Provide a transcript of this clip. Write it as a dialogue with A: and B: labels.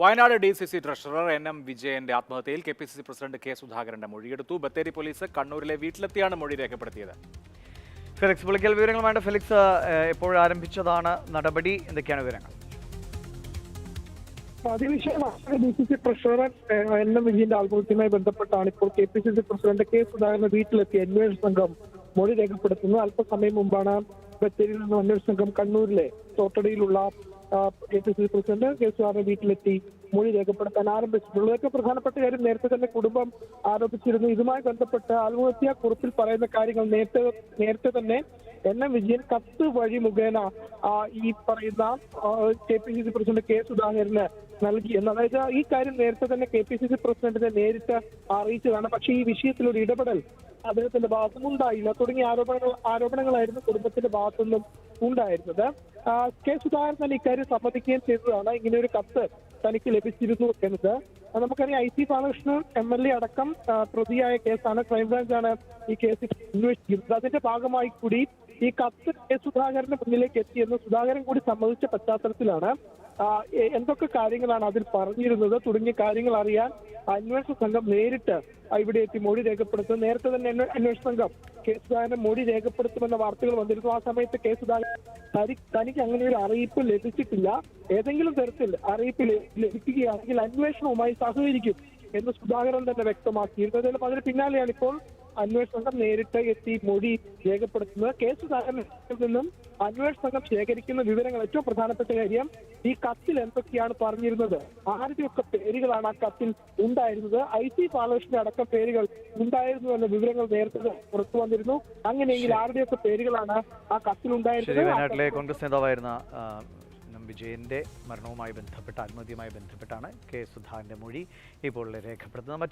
A: Wayanad D C C treasurer N M വിജയന്റെ ആത്മഹത്യയിൽ K P C C president K സുധാകരന്റെ മൊഴിയെടുത്തു. Bathery police കണ്ണൂരിലെ വീട്ടിലെത്തിയാണ് മൊഴി രേഖപ്പെടുത്തിയത്.
B: ഫെലിക്സ് പുളിക്കൽ വിവരങ്ങൾ വേണ്ട ഫെലിക്സ് എപ്പോൾ ആരംഭിച്ചതാണ് നടപടി? എന്തൊക്കെയാണ് വിവരങ്ങൾ?
C: അതിനുശേഷം D C C treasurer N M വിജയന്റെ ആത്മഹത്യയുമായി ബന്ധപ്പെട്ടാണ് ഇപ്പോൾ K P C C president K സുധാകരന്റെ വീട്ടിലെത്തി അന്വേഷണ സംഘം മൊഴി രേഖപ്പെടുത്തുന്നത്. അല്പസമയം മുമ്പാണ് ബത്തേരിയിൽ നിന്നും അന്വേഷണ സംഘം കണ്ണൂരിലെ തോട്ടടിയിലുള്ള കെ പി സി പ്രസിഡന്റ് വീട്ടിലെത്തി? മൊഴി രേഖപ്പെടുത്താൻ ആരംഭിച്ചിട്ടുള്ളത് ഏറ്റവും പ്രധാനപ്പെട്ട കാര്യം നേരത്തെ തന്നെ കുടുംബം ആരോപിച്ചിരുന്നു. ഇതുമായി ബന്ധപ്പെട്ട് ആത്മഹത്യാ കുറിപ്പിൽ പറയുന്ന കാര്യങ്ങൾ നേരത്തെ നേരത്തെ തന്നെ എൻ എം വിജയൻ കത്ത് വഴി മുഖേന ഈ പറയുന്ന K P C C president K സുധാകരന് നൽകി. എന്ന് അതായത് ഈ കാര്യം നേരത്തെ തന്നെ കെ പി സി സി പ്രസിഡന്റിനെ നേരിട്ട് അറിയിച്ചതാണ്. പക്ഷേ ഈ വിഷയത്തിൽ ഒരു ഇടപെടൽ അദ്ദേഹത്തിന്റെ ഭാഗത്തുനിന്നും ഉണ്ടായില്ല തുടങ്ങിയ ആരോപണങ്ങൾ ആരോപണങ്ങളായിരുന്നു കുടുംബത്തിന്റെ ഭാഗത്തുനിന്നും ഉണ്ടായിരുന്നത്. കെ സുധാകരൻ തന്നെ ഇക്കാര്യം സമ്മതിക്കുകയും ചെയ്തതാണ്. ഇങ്ങനെ ഒരു കത്ത് തനിക്ക് ലഭിച്ചിരുന്നു എന്നത്. നമുക്കറിയാം I C Balakrishnan M L A അടക്കം പ്രതിയായ കേസാണ്. ക്രൈംബ്രാഞ്ചാണ് ഈ കേസ് അന്വേഷിക്കുന്നത് അതിന്റെ ഭാഗമായി കൂടി ഈ കത്ത് കെ സുധാകരന്റെ മുന്നിലേക്ക് എത്തിയെന്ന് സുധാകരൻ കൂടി സമ്മതിച്ച പശ്ചാത്തലത്തിലാണ്. എന്തൊക്കെ കാര്യങ്ങളാണ് അതിൽ പറഞ്ഞിരുന്നത്? തുടങ്ങിയ കാര്യങ്ങൾ അറിയാൻ അന്വേഷണ സംഘം നേരിട്ട് ഇവിടെ എത്തി മൊഴി രേഖപ്പെടുത്തുന്നത് നേരത്തെ തന്നെ അന്വേ- അന്വേഷണ സംഘം കെ സുധാകരനെ മൊഴി രേഖപ്പെടുത്തുമെന്ന വാർത്തകൾ വന്നിരുന്നു. ആ സമയത്ത് കെ സുധാകരൻ തനിക്ക് അങ്ങനെ ഒരു അറിയിപ്പ് ലഭിച്ചിട്ടില്ല. ഏതെങ്കിലും തരത്തിൽ അറിയിപ്പ് ലഭി- ലഭിക്കുകയാണെങ്കിൽ അന്വേഷണവുമായി സഹകരിക്കും എന്ന് സുധാകരൻ തന്നെ വ്യക്തമാക്കിയിരുന്നു. അതിന് പിന്നാലെയാണ് ഇപ്പോൾ അന്വേഷണ സംഘം നേരിട്ട് എത്തി മൊഴി രേഖപ്പെടുത്തുന്നത്. കേസ് സുധാകരനിൽ നിന്നും അന്വേഷണ സംഘം ശേഖരിക്കുന്ന വിവരങ്ങൾ ഏറ്റവും പ്രധാനപ്പെട്ട കാര്യം ഈ കത്തിൽ എന്തൊക്കെയാണ് പറഞ്ഞിരുന്നത്? ആരുടെയൊക്കെ പേരുകളാണ് ആ കത്തിൽ ഉണ്ടായിരുന്നത്? ഐ സി ബാലകൃഷ്ണന്റെ അടക്കം പേരുകൾ ഉണ്ടായിരുന്നു എന്ന വിവരങ്ങൾ നേരത്തെ പുറത്തു വന്നിരുന്നു. അങ്ങനെയെങ്കിൽ ആരുടെയൊക്കെ പേരുകളാണ് ആ കത്തിൽ ഉണ്ടായിരുന്നത്?
B: കോൺഗ്രസ് നേതാവായിരുന്ന വിജയന്റെ മരണവുമായി ബന്ധപ്പെട്ട ആത്മഹത്യയുമായി ബന്ധപ്പെട്ടാണ് കെ സുധാകരന്റെ മൊഴി ഇപ്പോൾ രേഖപ്പെടുത്തുന്നത്.